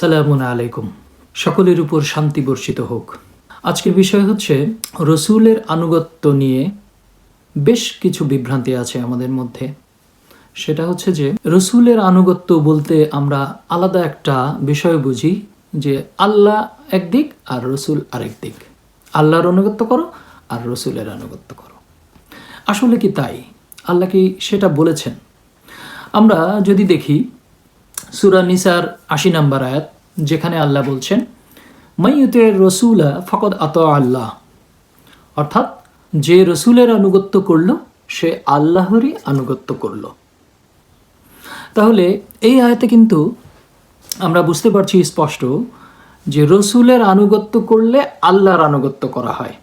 সালামুন আলাইকুম। সকলের উপর শান্তি বর্ষিত হোক। আজকের বিষয় হচ্ছে, রসুলের আনুগত্য নিয়ে বেশ কিছু বিভ্রান্তি আছে আমাদের মধ্যে। সেটা হচ্ছে যে, রসুলের আনুগত্য বলতে আমরা আলাদা একটা বিষয় বুঝি, যে আল্লাহ একদিক আর রসুল আরেক দিক। আল্লাহর আনুগত্য করো আর রসুলের আনুগত্য করো। আসলে কি তাই? আল্লাহ কি সেটা বলেছেন? আমরা যদি দেখি সুরা নিসার আশি নাম্বার আয়াত, যেখানে আল্লাহ বলছেন মাইয়ুতের রসুলা ফকদ আত আল্লাহ। অর্থাৎ, যে রসুলের আনুগত্য করল, সে আল্লাহরই আনুগত্য করল। তাহলে, এই আয়াতে কিন্তু আমরা বুঝতে পারছি স্পষ্ট যে রসুলের আনুগত্য করলে আল্লাহর আনুগত্য করা হয়।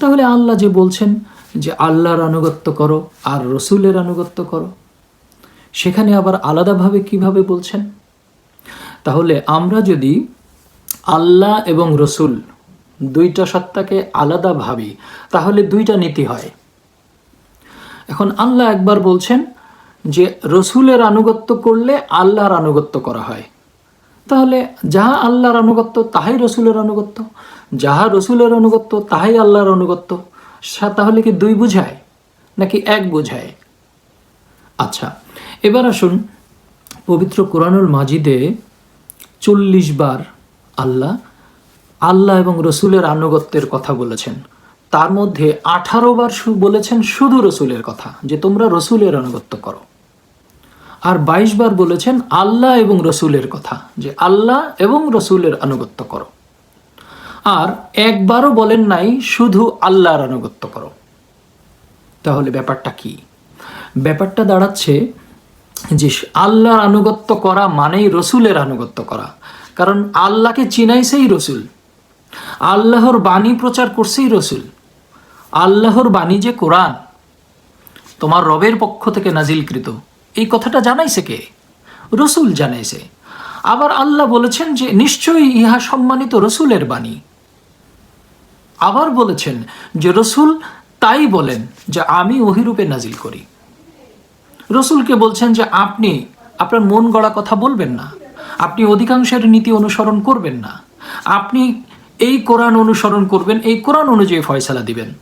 তাহলে আল্লাহ যে বলছেন যে আল্লাহর আনুগত্য করো আর রসুলের আনুগত্য করো সেখানে আবার আলাদাভাবে কীভাবে বলছেন? তাহলে আমরা যদি আল্লাহ এবং রসুল দুইটা সত্তাকে আলাদা ভাবি তাহলে দুইটা নীতি হয়। এখন আল্লাহ একবার বলছেন যে রসুলের আনুগত্য করলে আল্লাহর আনুগত্য করা হয়। তাহলে যাহা আল্লাহর আনুগত্য, তাহাই রসুলের আনুগত্য। যাহা রসুলের আনুগত্য, তাহাই আল্লাহর আনুগত্য। তাহলে কি দুই বুঝায়? নাকি এক বোঝায়? আচ্ছা এবার আসুন পবিত্র কোরআনুল মাজিদে চল্লিশ বার আল্লাহ আল্লাহ এবং রসুলের আনুগত্যের কথা বলেছেন। তার মধ্যে আঠারো বার বলেছেন শুধু রসুলের কথা, যে তোমরা রসুলের আনুগত্য করো। আর বাইশ বার বলেছেন আল্লাহ এবং রসুলের কথা, যে আল্লাহ এবং রসুলের আনুগত্য করো। আর একবারও বলেন নাই, শুধু আল্লাহর আনুগত্য করো। তাহলে ব্যাপারটা কি? ব্যাপারটা দাঁড়াচ্ছে যে আল্লাহর আনুগত্য করা মানেই রসুলের আনুগত্য করা। কারণ আল্লাহকে চিনাইছেই রসুল। আল্লাহর বাণী প্রচার করছেই রসুল। আল্লাহর বাণী যে কোরআন, তোমার রবের পক্ষ থেকে নাজিলকৃত। এই কথাটা জানাইছে কে? রসুল জানাইছে। আবার আল্লাহ বলেছেন যে, নিশ্চয়ই ইহা সম্মানিত রসুলের বাণী। আবার বলেছেন যে, রসুল তাই বলেন যে, আমি ওহিরূপে নাজিল করি। রসুলকে বলছেন যে আপনি আপনার মন গড়া কথা বলবেন না। আপনি অধিকাংশের নীতি অনুসরণ করবেন না। আপনি এই কোরআন অনুসরণ করবেন, এই কোরআন অনুযায়ী ফয়সালা দিবেন।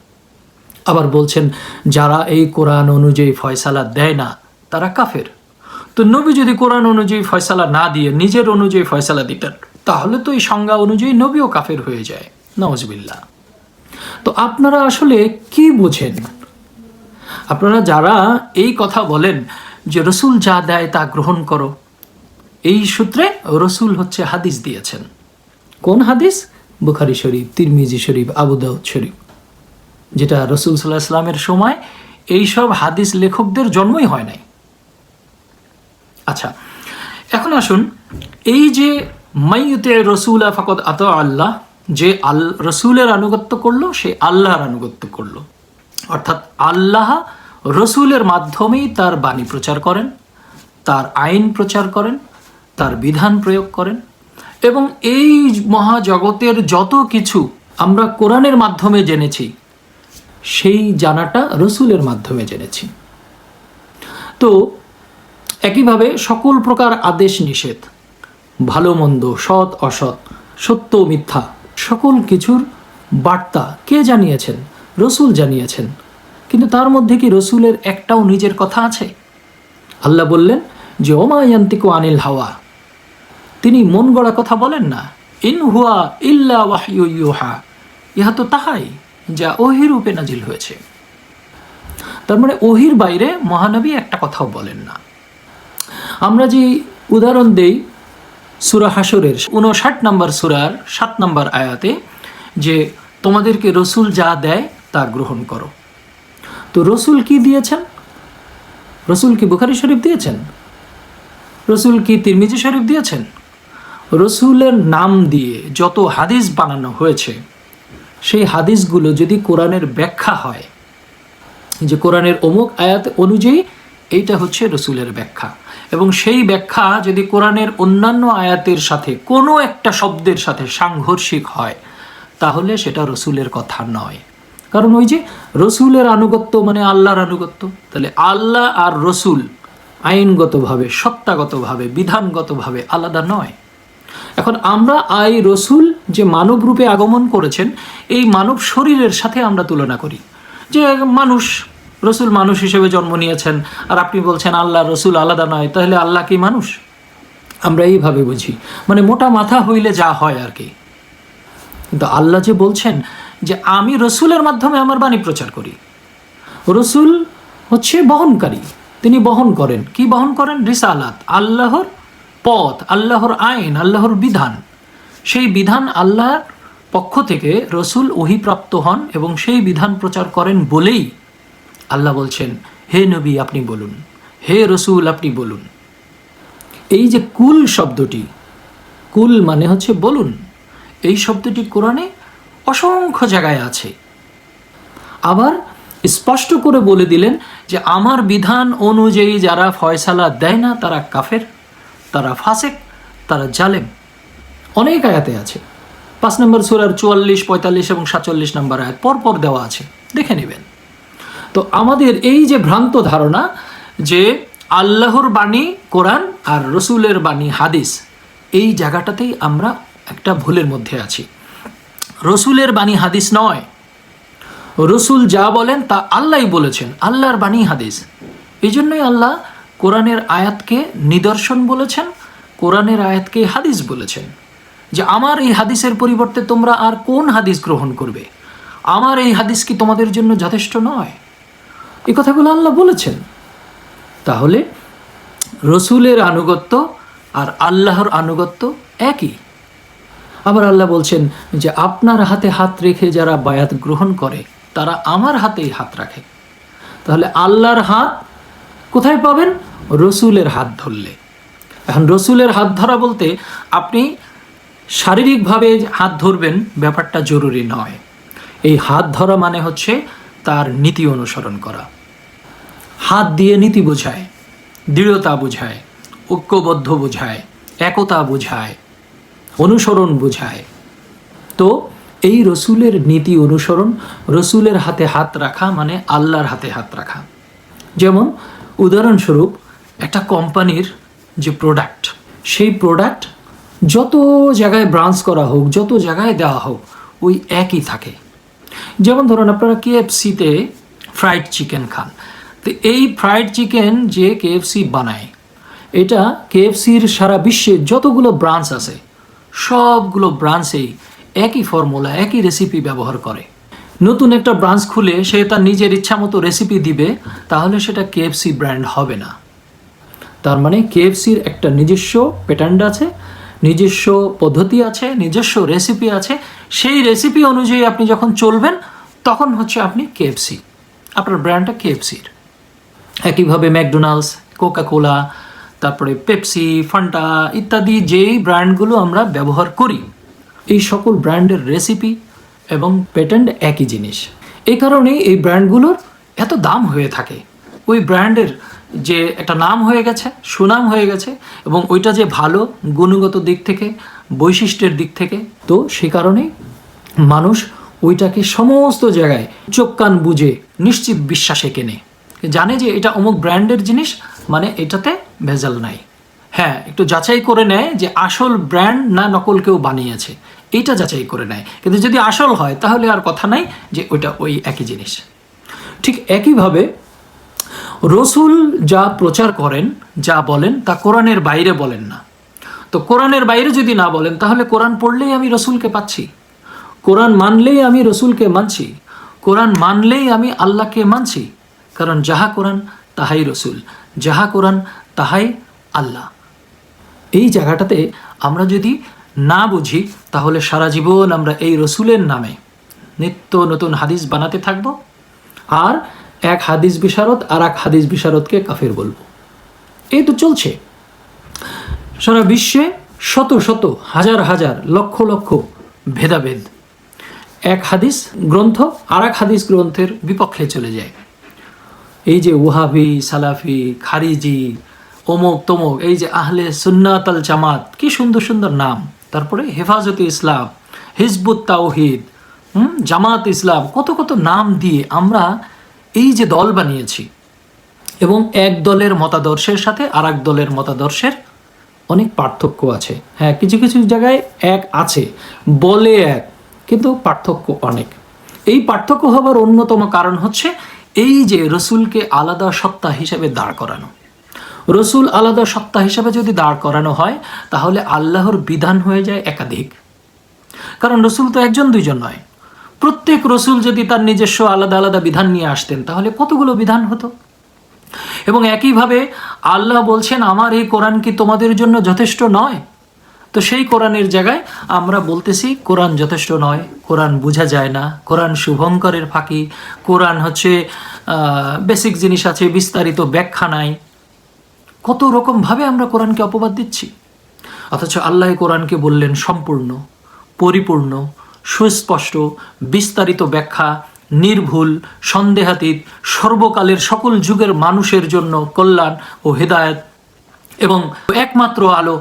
আবার বলছেন, যারা এই কোরআন অনুযায়ী ফয়সালা দেয় না, তারা কাফের। তো নবী যদি কোরআন অনুযায়ী ফয়সালা না দিয়ে নিজের অনুযায়ী ফয়সালা দিতেন, তাহলে তো এই সংজ্ঞা অনুযায়ী নবীও কাফের হয়ে যায়। নওয়াজবিল্লা তো আপনারা আসলে কি বোঝেন? আপনারা যারা এই কথা বলেন যে রসুল যা দেয় তা গ্রহণ করো, এই সূত্রে রসুল হচ্ছে হাদিস দিয়েছেন। কোন হাদিস? বুখারি শরীফ, তিরমিজি শরীফ, আবু দাউদ শরীফ। যেটা রসুল সাল্লাহ ইসলামের সময় এইসব হাদিস লেখকদের জন্মই হয় নাই। আচ্ছা এখন আসুন, এই যে মাইয়ুতে রসুল ফাকত আত আল্লাহ, যে আল, রসুলের আনুগত্য করল, সে আল্লাহর আনুগত্য করল। অর্থাৎ আল্লাহ রসুলের মাধ্যমেই তার বাণী প্রচার করেন, তার আইন প্রচার করেন, তার বিধান প্রয়োগ করেন এবং এই মহাজগতের যত কিছু আমরা কোরআনের মাধ্যমে জেনেছি, সেই জানাটা রসুলের মাধ্যমে জেনেছি। তো একইভাবে সকল প্রকার আদেশ নিষেধ, ভালো মন্দ, সৎ, অসৎ, সত্য, মিথ্যা, সকল কিছুর বার্তা কে জানিয়েছেন? রসুল জানিয়েছেন, কিন্তু তার মধ্যে কি রসুলের একটাও নিজের কথা আছে? আল্লাহ বললেন, যে ওমায়ান্তিকু আনিল হাওয়া। তিনি মন গড়া কথা বলেন না, ইন হুয়া ইল্লা ওয়াহয়ু ইউহা। ইহা তো তাহাই, যা ওহির রূপে নাজিল হয়েছে। তার মানে ওহির বাইরে মহানবী একটা কথাও বলেন না। আমরা যে উদাহরণ দেই সুরা হাসরের উনষাট নম্বর সুরার সাত নম্বর আয়াতে, যে তোমাদেরকে রসুল যা দেয় তা গ্রহণ করো। তো রসুল কি দিয়েছেন? রসুল কি বুখারি শরীফ দিয়েছেন? রসুল কি তিরমিজি শরীফ দিয়েছেন? রসুলের নাম দিয়ে যত হাদিস বানানো হয়েছে, সেই হাদিসগুলো যদি কোরআনের ব্যাখ্যা হয় যে কোরআনের অমুক আয়াত অনুযায়ী এইটা হচ্ছে রসুলের ব্যাখ্যা। এবং সেই ব্যাখ্যা যদি কোরআনের অন্যান্য আয়াতের সাথে কোনো একটা শব্দের সাথে সাংঘর্ষিক হয়, তাহলে সেটা রসুলের কথা নয়। কারণ ওই যে রসুলের আনুগত্য মানে আল্লাহর আনুগত্য। তাহলে আল্লাহ আর রসুল আইনগতভাবে, সত্তাগতভাবে, বিধানগতভাবে আলাদা নয়। এখন আমরা আই রসুল যে মানব রূপে আগমন করেছেন, এই মানব শরীরের সাথে আমরা তুলনা করি। যে মানুষ, রসুল মানুষ হিসেবে জন্ম নিয়েছেন, আর আপনি বলছেন আল্লাহ, রসুল আলাদা নয়, তাহলে আল্লাহ কি মানুষ? আমরা এইভাবে বুঝি। মানে মোটা মাথা হইলে যা হয় আর কি। কিন্তু আল্লাহ যে বলছেন যে আমি রসুলের মাধ্যমে আমার বাণী প্রচার করি। রসুল হচ্ছে বহনকারী। তিনি বহন করেন। কি বহন করেন? রিসালাত। আল্লাহর পথ, আল্লাহর আইন, আল্লাহর বিধান। সেই বিধান আল্লাহর পক্ষ থেকে রসুল ওহিপ্রাপ্ত হন এবং সেই বিধান প্রচার করেন বলেই আল্লাহ বলছেন, হে নবী, আপনি বলুন। হে রসুল, আপনি বলুন। এই যে কুল শব্দটি, কুল মানে হচ্ছে বলুন। এই শব্দটি কোরআনে অসংখ্য জায়গায় আছে। আবার স্পষ্ট করে বলে দিলেন যে আমার বিধান অনুযায়ী যারা ফয়সালা দেয় না, তারা কাফের, তারা ফাসেক, তারা জালেম। অনেক আয়াতে আছে। পাঁচ নম্বর সুরার চুয়াল্লিশ, পঁয়তাল্লিশ এবং সাতচল্লিশ নম্বর আয়াত পরপর দেওয়া আছে। দেখে নেবেন। তো আমাদের এই যে ভ্রান্ত ধারণা যে আল্লাহর বাণী কোরআন আর রসুলের বাণী হাদিস, এই জায়গাটাতেই আমরা একটা ভুলের মধ্যে আছি। রসুলের বাণী হাদিস নয়। রসুল যা বলেন তা আল্লাহই বলেছেন, আল্লাহর বাণী হাদিস। এই জন্যই আল্লাহ কোরআনের আয়াতকে নিদর্শন বলেছেন, কোরআনের আয়াতকে হাদিস বলেছেন যে আমার এই হাদিসের পরিবর্তে তোমরা আর কোন হাদিস গ্রহণ করবে? আমার এই হাদিস কি তোমাদের জন্য যথেষ্ট নয়? এই কথাগুলো আল্লাহ বলেছেন। তাহলে রসুলের আনুগত্য আর আল্লাহর আনুগত্য একই। আবার আল্লাহ বলছেন যে আপনার হাতে হাত রেখে যারা বায়াত গ্রহণ করে, তারা আমার হাতেই হাত রাখে। তাহলে আল্লাহর হাত কোথায় পাবেন? রসুলের হাত ধরলে। এখন রসুলের হাত ধরা বলতে আপনি শারীরিকভাবে হাত ধরবেন, ব্যাপারটা জরুরি নয়। এই হাত ধরা মানে হচ্ছে তার নীতি অনুসরণ করা। হাত দিয়ে নীতি বোঝায়, দৃঢ়তা বোঝায়, ঐক্যবদ্ধ বোঝায়, একতা বোঝায়। অনুসরণ বোঝায়। তো এই রসুলের নীতি অনুসরণ, রসুলের হাতে হাত রাখা মানে আল্লাহর হাতে হাত রাখা। যেমন উদাহরণস্বরূপ, একটা কোম্পানির যে প্রোডাক্ট সেই প্রোডাক্ট যত জায়গায় ব্রাঞ্চ করা হোক, যত জায়গায় দেওয়া হোক, ওই একই থাকে। যেমন ধরুন আপনারা কেএফসিতে ফ্রাইড চিকেন খান। তো এই ফ্রাইড চিকেন যে কেএফসি বানায়, এটা কেএফসির সারা বিশ্বে যতগুলো ব্রাঞ্চ আছে সবগুলো ব্রাঞ্চেই একই ফর্মুলা, একই রেসিপি ব্যবহার করে। নতুন একটা ব্রাঞ্চ খুলে সে তার নিজের ইচ্ছা মতো রেসিপি দিবে, তাহলে সেটা কেএফসি ব্র্যান্ড হবে না। তার মানে কেএফসির একটা নিজস্ব প্যাটার্ন আছে, নিজস্ব পদ্ধতি আছে, নিজস্ব রেসিপি আছে। সেই রেসিপি অনুযায়ী আপনি যখন চলবেন, তখন হচ্ছে আপনি কেএফসি আপনার ব্র্যান্ডটা কেএফসির একইভাবে ম্যাকডোনাল্ডস কোকা কোলা তারপরে পেপসি ফান্টা ইত্যাদি যেই ব্র্যান্ডগুলো আমরা ব্যবহার করি, এই সকল ব্র্যান্ডের রেসিপি এবং প্যাটার্ন একই জিনিস। এই কারণেই এই ব্র্যান্ডগুলোর এত দাম হয়ে থাকে। ওই ব্র্যান্ডের যে একটা নাম হয়ে গেছে, সুনাম হয়ে গেছে এবং ওইটা যে ভালো গুণগত দিক থেকে, বৈশিষ্ট্যের দিক থেকে, তো সে কারণেই মানুষ ওইটাকে সমস্ত জায়গায় চোখ কান বুঝে নিশ্চিত বিশ্বাসে কেনে। জানে যে এটা অমুক ব্র্যান্ডের জিনিস মানে এটাতে ভেজাল নাই। হ্যাঁ একটু যাচাই করে নেয় যে আসল ব্র্যান্ড না নকল কেউ বানিয়েছে। এইটা যাচাই করে নেয়। কিন্তু যদি আসল হয়, তাহলে আর কথা নাই যে ওইটা ওই একই জিনিস। ঠিক একইভাবে রসুল যা প্রচার করেন, যা বলেন, তা কোরআনের বাইরে বলেন না। তো কোরআনের বাইরে যদি না বলেন, তাহলে কোরআন পড়লেই আমি রসুলকে পাচ্ছি। কোরআন মানলেই আমি রসুলকে মানছি। কোরআন মানলেই আমি আল্লাহকে মানছি। কারণ যাহা কোরআন তাহাই রসুল, যাহা কোরআন তাহাই আল্লাহ। এই জায়গাটাতে আমরা যদি না বুঝি, তাহলে সারা জীবন আমরা এই রসুলের নামে নিত্য নতুন হাদিস বানাতে থাকব, আর এক হাদিস বিশারদ আর এক হাদিস বিশারদকে কাফের বলব। এই তো চলছে। সারা বিশ্বে শত শত, হাজার হাজার, লক্ষ লক্ষ ভেদাভেদ। এক হাদিস গ্রন্থ আর এক হাদিস গ্রন্থের বিপক্ষে চলে যায়। এই যে ওহাবি, সালাফি, খারিজি, অমুক তমুক, এই যে আহলে সুন্নাত আল জামাত, কি সুন্দর সুন্দর নাম। তারপরে হেফাজতে ইসলাম, হিজবুত তাওহিদ জামাত ইসলাম, কত কত নাম দিয়ে আমরা এই যে দল বানিয়েছি। এবং এক দলের মতাদর্শের সাথে আর দলের মতাদর্শের অনেক পার্থক্য আছে। হ্যাঁ কিছু কিছু জায়গায় এক আছে, বলে এক, কিন্তু পার্থক্য অনেক। এই পার্থক্য হবার অন্যতম কারণ হচ্ছে এই যে রসুলকে আলাদা সত্তা হিসেবে দাঁড় করানো। রসুল আলাদা সত্তা হিসাবে যদি দাঁড় করানো হয়, তাহলে আল্লাহর বিধান হয়ে যায় একাধিক। কারণ রসুল তো একজন দুইজন নয়। প্রত্যেক রসুল যদি তার নিজস্ব আলাদা আলাদা বিধান নিয়ে আসতেন, তাহলে কতগুলো বিধান হতো? এবং একইভাবে আল্লাহ বলছেন, আমার এই কোরআন কি তোমাদের জন্য যথেষ্ট নয়? তো সেই কোরআনের জায়গায় আমরা বলতেছি, কোরআন যথেষ্ট নয়, কোরআন বোঝা যায় না, কোরআন শুভঙ্করের ফাঁকি, কোরআন হচ্ছে বেসিক জিনিস আছে, বিস্তারিত ব্যাখ্যা নাই। কত রকমভাবে আমরা কোরআনকে অপবাদ দিচ্ছি? অথচ আল্লাহ কোরআনকে বললেন সম্পূর্ণ, পরিপূর্ণ, সুস্পষ্ট, বিস্তারিত ব্যাখ্যা, নির্ভুল, সন্দেহাতীত, সর্বকালের সকল যুগের মানুষের জন্য কল্যাণ ও হেদায়েত এবং একমাত্র আলো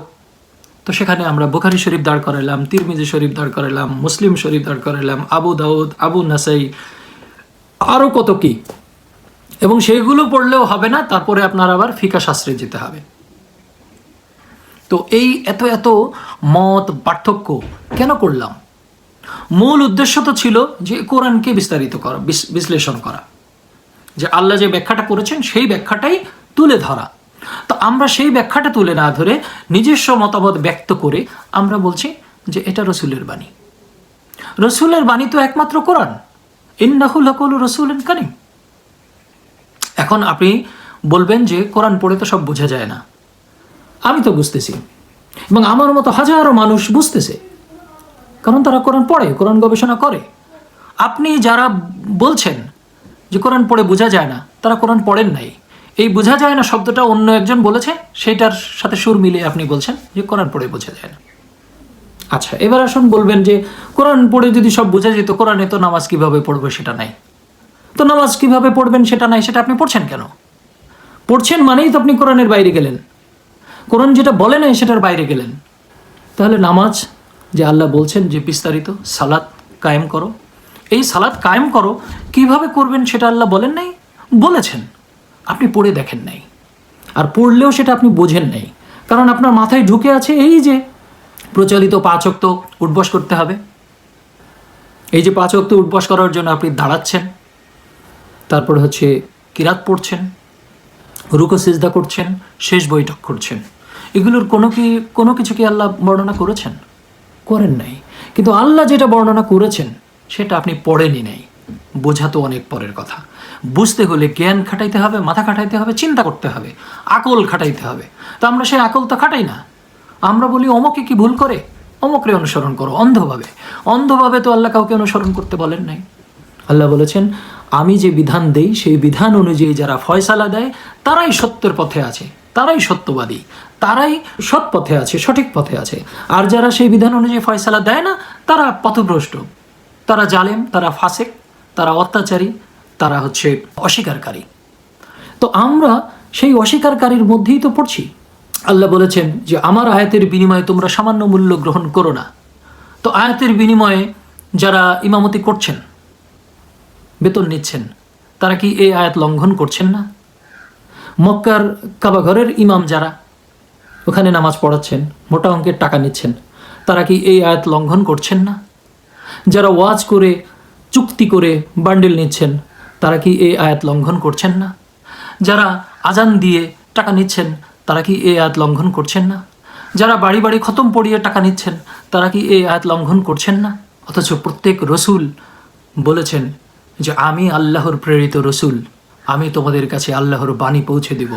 তো সেখানে আমরা বুখারি শরীফ দাঁড় করালাম, তিরমিজি শরীফ দাঁড় করালাম, মুসলিম শরীফ দাঁড় করালাম, আবু দাউদ, আবু নাসাই আরও কত কি? এবং সেইগুলো পড়লেও হবে না, তারপরে আপনার আবার ফিকা শাস্ত্রে যেতে হবে। তো এই এত এত মত পার্থক্য কেন করলাম? মূল উদ্দেশ্য তো ছিল যে কোরআনকে বিস্তারিত করা বিশ্লেষণ করা। যে আল্লাহ যে ব্যাখ্যাটা করেছেন, সেই ব্যাখ্যাটাই তুলে ধরা। তো আমরা সেই ব্যাখ্যাটা তুলে না ধরে নিজস্ব মতামত ব্যক্ত করে আমরা বলছি যে এটা রসুলের বাণী। রসুলের বাণী তো একমাত্র কোরআন। ইন্নাহুল হকুল রসুল কারিম। এখন আপনি বলবেন যে কোরআন পড়ে তো সব বোঝা যায় না। আমি তো বুঝতেছি। এবং আমার মতো হাজারো মানুষ বুঝতেছে। কারণ তারা কোরআন পড়ে, কোরআন গবেষণা করে। আপনি যারা বলছেন যে কোরআন পড়ে বোঝা যায় না, তারা কোরআন পড়েন নাই। এই বোঝা যায় না শব্দটা অন্য একজন বলেছে সেটার সাথে সুর মিলিয়ে আপনি বলছেন, যে কোরআন পড়ে বোঝা যায় না। আচ্ছা এবার আসুন বলবেন যে, কোরআন পড়ে যদি সব বোঝা যেত, কোরআনে তো নামাজ কীভাবে পড়বে সেটা নাই। তো নামাজ কীভাবে পড়বেন সেটা নাই, সেটা আপনি পড়ছেন কেন? পড়ছেন মানেই তো আপনি কোরআনের বাইরে গেলেন। কোরআন যেটা বলে নাই, সেটার বাইরে গেলেন। তাহলে নামাজ যে আল্লাহ বলছেন যে বিস্তারিত, সালাত কায়েম করো। এই সালাত কায়েম করো, কীভাবে করবেন সেটা আল্লাহ বলেন নাই? বলেছেন। আপনি পড়ে দেখেন নাই। আর পড়লেও সেটা আপনি বোঝেন নাই। কারণ আপনার মাথায় ঢুকে আছে এই যে, প্রচলিত পাচক তো উঠবস করতে হবে। এই যে পাচক তো উঠবস করার জন্য আপনি দাঁড়াচ্ছেন। তারপর হচ্ছে কিরাত পড়ছেন, রুকো, সিজদা করছেন, শেষ বৈঠক করছেন। এগুলোর কোনো কি, কোনো কিছু কি আল্লাহ বর্ণনা করেছেন? করেন নাই। কিন্তু আল্লাহ যেটা বর্ণনা করেছেন, সেটা আপনি পড়েনি নাই। বোঝা তো অনেক পরের কথা। বুঝতে হলে জ্ঞান খাটাইতে হবে, মাথা খাটাইতে হবে, চিন্তা করতে হবে, আকল খাটাইতে হবে। তো আমরা সেই আকল তো খাটাই না। আমরা বলি, অমকে কি ভুল করে? অমকরে অনুসরণ করো, অন্ধভাবে। অন্ধভাবে তো আল্লাহ কাউকে অনুসরণ করতে বলেন নাই। আল্লাহ বলেছেন, আমি যে বিধান দেই, সেই বিধান অনুযায়ী যারা ফয়সালা দেয়, তারাই সত্যের পথে আছে, তারাই সত্যবাদী, তারাই সৎ পথে আছে, সঠিক পথে আছে। আর যারা সেই বিধান অনুযায়ী ফয়সালা দেয় না, তারা পথভ্রষ্ট। তারা জালেম, তারা ফাসেক, তারা অত্যাচারী তারা হচ্ছে অস্বীকারী। তো আমরা সেই অস্বীকারীর মধ্যেই তো পড়ছি। আল্লাহ বলেছেন যে, আমার আয়াতের বিনিময়ে তোমরা সামান্য মূল্য গ্রহণ করো না। তো আয়াতের বিনিময়ে যারা ইমামতি করছেন, বেতন নিচ্ছেন, তারা কি এই আয়াত লঙ্ঘন করছেন না? মক্কার কাবাঘরের ইমাম যারা, ওখানে নামাজ পড়াচ্ছেন, মোটা অঙ্কের টাকা নিচ্ছেন, তারা কি এই আয়াত লঙ্ঘন করছেন না? যারা ওয়াজ করে, চুক্তি করে বান্ডেল নিচ্ছেন তারা কি এই আয়াত লঙ্ঘন করছেন না? যারা আজান দিয়ে টাকা নিচ্ছেন, তারা কি এই আয়াত লঙ্ঘন করছেন না? যারা বাড়ি বাড়ি খতম পড়িয়ে টাকা নিচ্ছেন, তারা কি এই আয়াত লঙ্ঘন করছেন না? অথচ প্রত্যেক রসুল বলেছেন যে, আমি আল্লাহর প্রেরিত রসুল। আমি তোমাদের কাছে আল্লাহর বাণী পৌঁছে দেব।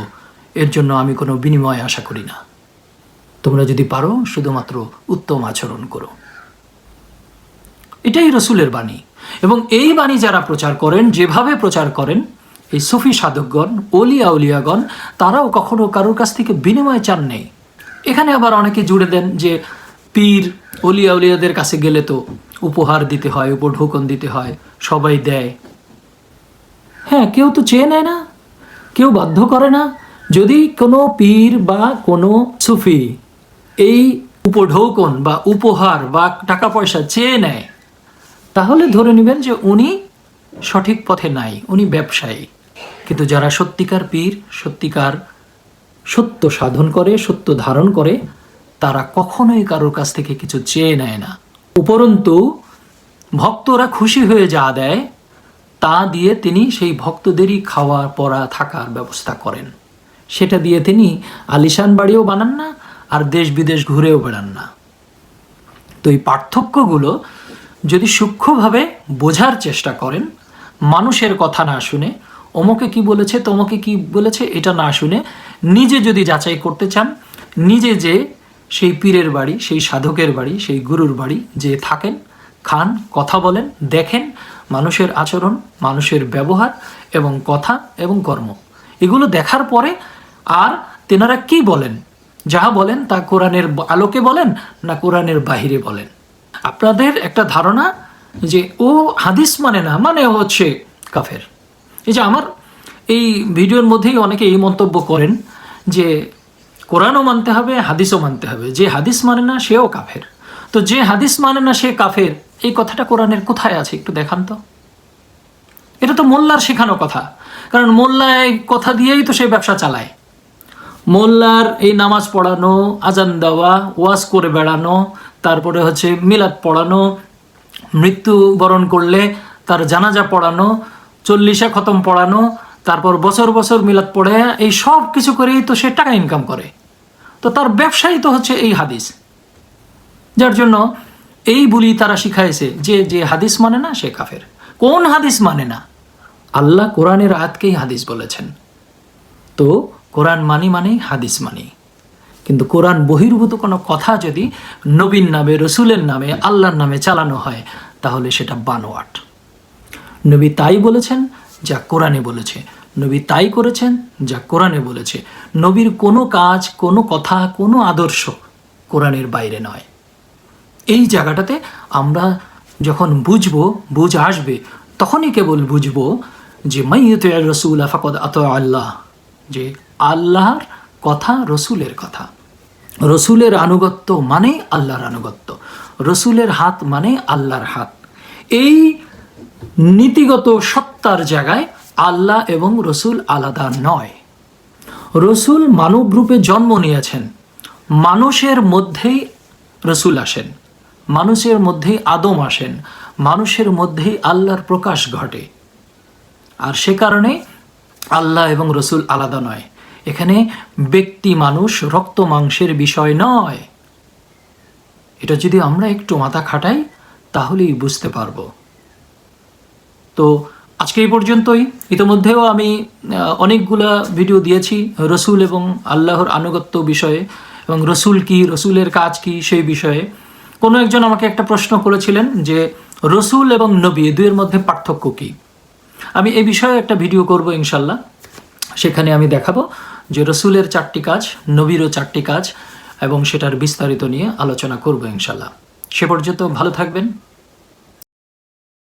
এর জন্য আমি কোনো বিনিময় আশা করি না। তোমরা যদি পারো, শুধুমাত্র উত্তম আচরণ করো। এটাই রসুলের বাণী। এবং এই বাণী যারা প্রচার করেন, যেভাবে প্রচার করেন, এই সুফি সাধকগণ অলিয়া উলিয়াগণ, তারাও কখনো কারোর কাছ থেকে বিনিময় চান নেই। এখানে আবার অনেকে জুড়ে দেন যে, পীর অলিয়া উলিয়াদের কাছে গেলে তো উপহার দিতে হয় উপঢৌকন দিতে হয়, সবাই দেয়। হ্যাঁ কেউ তো চেয়ে নেয় না, কেউ বাধ্য করে না। যদি কোনো পীর বা কোনো সুফি এই উপঢৌকন বা উপহার বা টাকা পয়সা চেয়ে নেয় তাহলে ধরে নেবেন যে উনি সঠিক পথে নাই, উনি ব্যবসায়ী। কিন্তু যারা সত্যিকার পীর, সত্যিকার সত্য সাধন করে, সত্য ধারণ করে, তারা কখনোই কারোর কাছ থেকে কিছু চেয়ে নেয় না। উপরন্তু, ভক্তরা খুশি হয়ে যা দেয়, তা দিয়ে তিনি সেই ভক্তদেরই খাওয়া, পড়া, থাকার ব্যবস্থা করেন। সেটা দিয়ে তিনি আলিশান বাড়িও বানান না, আর দেশ বিদেশ ঘুরেও বেড়ান না। তো এই পার্থক্যগুলো যদি সূক্ষ্মভাবে বোঝার চেষ্টা করেন, মানুষের কথা না শুনে, অমুকে কি বলেছে, তমকে কি বলেছে, এটা না শুনে নিজে যদি যাচাই করতে চান, নিজে যে সেই পীরের বাড়ি, সেই সাধকের বাড়ি, সেই গুরুর বাড়ি যে থাকেন, খান, কথা বলেন, দেখেন মানুষের আচরণ, মানুষের ব্যবহার এবং কথা এবং কর্ম। এগুলো দেখার পরে আর তেনারা কি বলেন? যাহা বলেন তা কোরআনের আলোকে বলেন না কোরআনের বাহিরে বলেন? আপনাদের একটা ধারণা যে ও হাদিস মানে না মানে হচ্ছে কাফের। এই যে আমার এই ভিডিওর মধ্যেই অনেকে এই মন্তব্য করেন যে কোরআনও মানতে হবে, হাদিসও মানতে হবে। যে হাদিস মানে না, সেও কাফের। তো যে হাদিস মানে না, সে কাফের, এই কথাটা কোরআনের কোথায় আছে একটু দেখান তো? এটা তো মোল্লার শেখানো কথা। কারণ মোল্লা এই কথা দিয়েই তো সে ব্যবসা চালায়। মোল্লার এই নামাজ পড়ানো, আজান দেওয়া, ওয়াজ করে বেড়ানো তারপরে হচ্ছে মিলাদ পড়ানো মৃত্যু বরণ করলে তার জানাজা পড়ানো, চল্লিশে খতম পড়ানো, তারপর বছর বছর মিলাদ পড়ে, এই সব কিছু করেই তো সে টাকা ইনকাম করে। তো তার ব্যবসায়ী তো হচ্ছে এই হাদিস। যার জন্য এই বলি তারা শিখাইছে যে যে হাদিস মানে না সে কাফের। কোন হাদিস মানে না? আল্লাহ কোরআনের আয়াতকেই হাদিস বলেছেন। তো কোরআন মানি মানেই হাদিস মানি কিন্তু কোরআন বহির্ভূত কোনো কথা যদি নবীন নামে, রসুলের নামে, আল্লাহর নামে চালানো হয়, তাহলে সেটা বানোয়াট। নবী তাই বলেছেন যা কোরআনে বলেছে। নবী তাই করেছেন যা কোরআনে বলেছে। নবীর কোনো কাজ, কোনো কথা, কোনো আদর্শ কোরআনের বাইরে নয়। এই জায়গাটাতে আমরা যখন বুঝব, বুঝ আসবে, তখনই কেবল বুঝব যে মাইয়ত রসুল আফাকদ আত আল্লাহ যে আল্লাহর কথা, রসুলের কথা। রসুলের আনুগত্য মানে আল্লাহর আনুগত্য। রসুলের হাত মানে আল্লাহর হাত। এই নীতিগত সত্তার জায়গায় আল্লাহ এবং রসুল আলাদা নয়। রসুল মানব রূপে জন্ম নিয়েছেন। মানুষের মধ্যেই রসুল আসেন। মানুষের মধ্যেই আদম আসেন। মানুষের মধ্যেই আল্লাহর প্রকাশ ঘটে। আর সে কারণে আল্লাহ এবং রসুল আলাদা নয়। এখানে ব্যক্তি মানুষ রক্ত মাংসের বিষয় নয়। এটা যদি আমরা একটু মাথা খাটাই, তাহলেই বুঝতে পারব। তো আজকে এই পর্যন্তই। ইতিমধ্যেও আমি অনেকগুলা ভিডিও দিয়েছি, রসুল এবং আল্লাহর আনুগত্য বিষয়ে এবং রসুল কি, রসুলের কাজ কি সেই বিষয়ে। কোনো একজন আমাকে একটা প্রশ্ন করেছিলেন যে, রসুল এবং নবী দুয়ের মধ্যে পার্থক্য কি? আমি এই বিষয়ে একটা ভিডিও করব ইনশাল্লাহ। সেখানে আমি দেখাবো। যে রসুলের চারটি কাজ, নবীরও চারটি কাজ, এবং সেটার বিস্তারিত নিয়ে আলোচনা করব ইনশাল্লাহ। সে পর্যন্ত ভালো থাকবেন।